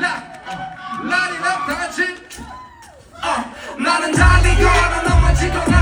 라, 어, 라리라 다 같이. 어, 나는 달리고 너 넘어지고 나.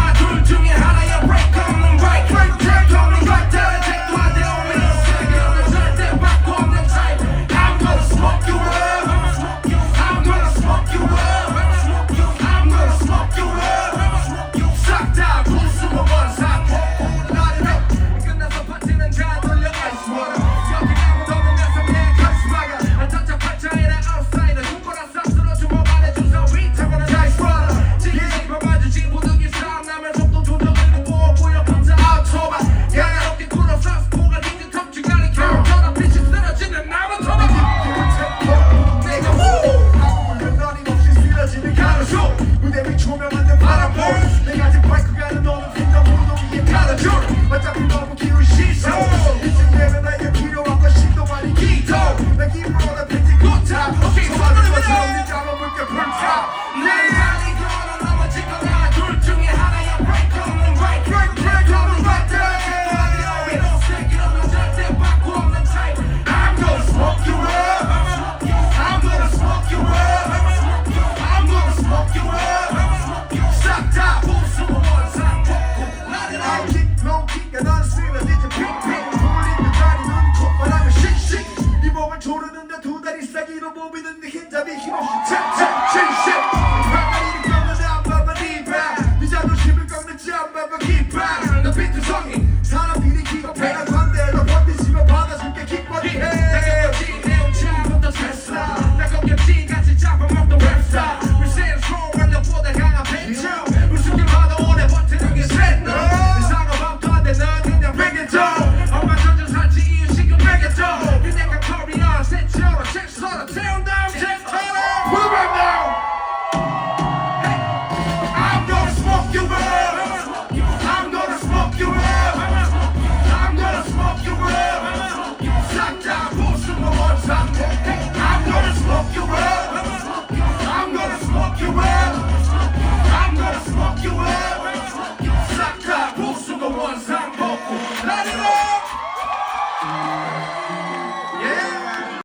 소르는데 두 다리 싸기로 몸이 든데 흰잡이 힘없이 착착 Brasil!